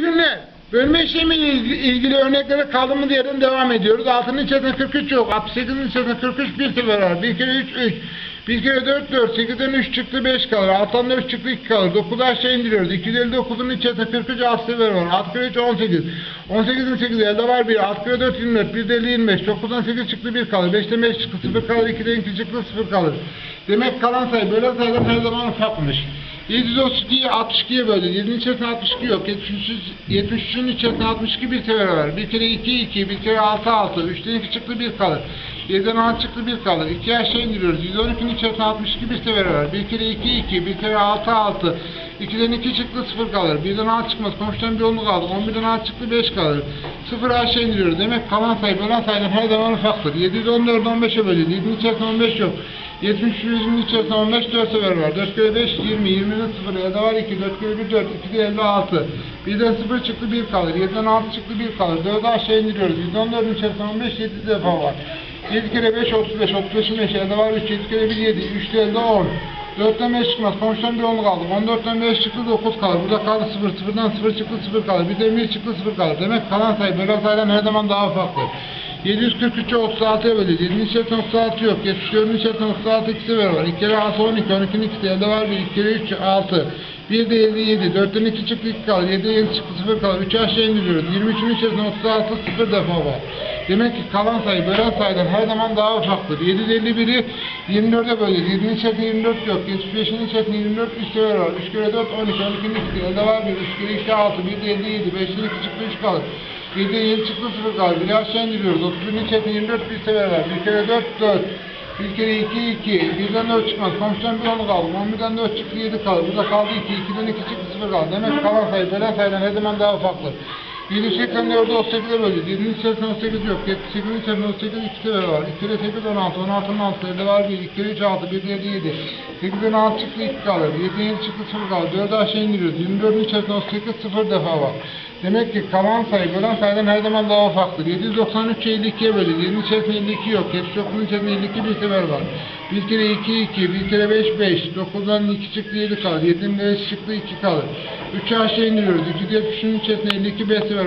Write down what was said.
günler. Bölme işlemiyle ilgili, örneklere kaldığımız yerden devam ediyoruz. Altının içerisinde 43 yok. 68'in içerisinde 43 bir sefer var. 1 kere 3 3. 1 kere 4 4. 8'den 3 çıktı 5 kalır. Alttan da 3 çıktı 2 kalır. 9'u aşağı indiriyoruz. 259'un içerisinde 43 alt var. 6 kere 3 18. 18'in 8 elde var 1. 6 kere 4 24. 1 de 50 25. 9'dan 8 çıktı 1 kalır. 5'ten 5 çıktı 0 kalır. 2'den 2 çıktı 0 kalır. Demek kalan sayı böyle sayıdan her zaman ufakmış. 732'yi 62'ye böldü. 7'nin içerisinde 62 yok. 73, 73'ün içerisinde 62 bir sefer var. Bir kere 2 2, bir kere 6 6. 3'ten 2 çıktı 1 kalır. 7'den 6 çıktı 1 kalır. 2 aşağı indiriyoruz. 112'nin içerisinde 62 bir sefer var. Bir kere 2 2, bir kere 6 6. 2'den 2 çıktı 0 kalır. 1'den 6 çıkmaz. Komşudan bir onlu kaldı. 11'den 6 çıktı 5 kalır. 0 aşağı indiriyoruz. Demek kalan sayı bölen sayıdan her zaman ufaktır. 714 15'e bölüyor. 7'nin içerisinde 15 yok. 70 yüzünün içerisinde 15 4 sefer var. 4 kere 5 20, 20'nin 0 elde var 2, 4 kere 1 4, 2 de 56. 1'den 0 çıktı 1 kalır. 7'den 6 çıktı 1 kalır. 4'ü aşağı indiriyoruz. 114'ün içerisinde 15 7 defa var. 7 kere 5 35, 35'in 5 elde var 3, 7 kere 1 7, 3 de elde 10. 4'ten 5 çıkmaz. Komşudan bir 10 kaldı. 14'ten 5 çıktı 9 kalır. Burada kaldı 0. 0'dan 0 çıktı 0 kalır. Bir de 1 çıktı 0 kalır. Demek kalan sayı böyle sayıdan her zaman daha ufakdır. 743'ü 36'ya bölüyoruz. 7'nin içerisinde 36 yok. 74'ün içerisinde 36 ikisi var. 2 kere 6 12. 12'nin ikisi elde var 1. 2 kere 3 6. 1 de 57. 4'ten 2 çıktı 2 kalır. 7'de 7 çıktı 0 kalır. 3'ü aşağı indiriyoruz. 23'ün içerisinde 36 0 defa var. Demek ki kalan sayı bölen sayıdan her zaman daha ufaktır. 751'i 24'e bölüyoruz. 7'nin içerisinde 24 yok. 75'in içerisinde 24 3 sefer var. 3 kere 4 12. 12'nin ikisi elde var 1. 3 kere 2 6. 1 de 57. 5'in 2 çıktı 3 kalır. 7 7 çıktı 0 kalır. Bir aşağı indiriyoruz. 31'in içerisinde 24 bir sefer var. 1 kere 4 4. Bir kere 2 2. Birden 4 çıkmaz. Komşudan bir 10 kaldı. 11'den 4 çıktı 7 kalır. Burada kaldı 2. 2'den 2 çıktı 0 kaldı. Demek kalan sayı bölen sayıdan her zaman daha ufaktır. 784'ü 38'e bölüyoruz. 7'nin içerisinde 38 yok. 78'in içerisinde 38 2 sefer var. 2 kere 8 16. 16'nın 6 elde var 1. 2 kere 3 6. 1 de 7 7. 8'den 6 çıktı 2 kalır. 7'den 7 çıktı 0 kalır. 4'ü aşağı indiriyoruz. 24'ün içerisinde 38 0 defa var. Demek ki kalan sayı bölen sayıdan her zaman daha ufaktır. 793'ü 52'ye bölüyoruz. 7'nin içerisinde 52 yok. 79'un içerisinde 52 bir sefer var. 1 kere 2 2. 1 kere 5 5. 9'dan 2 çıktı 7 kalır. 7'den 5 çıktı 2 kalır. 3'ü aşağı indiriyoruz. 2 de 3'ün içerisinde 52 bir sefer var.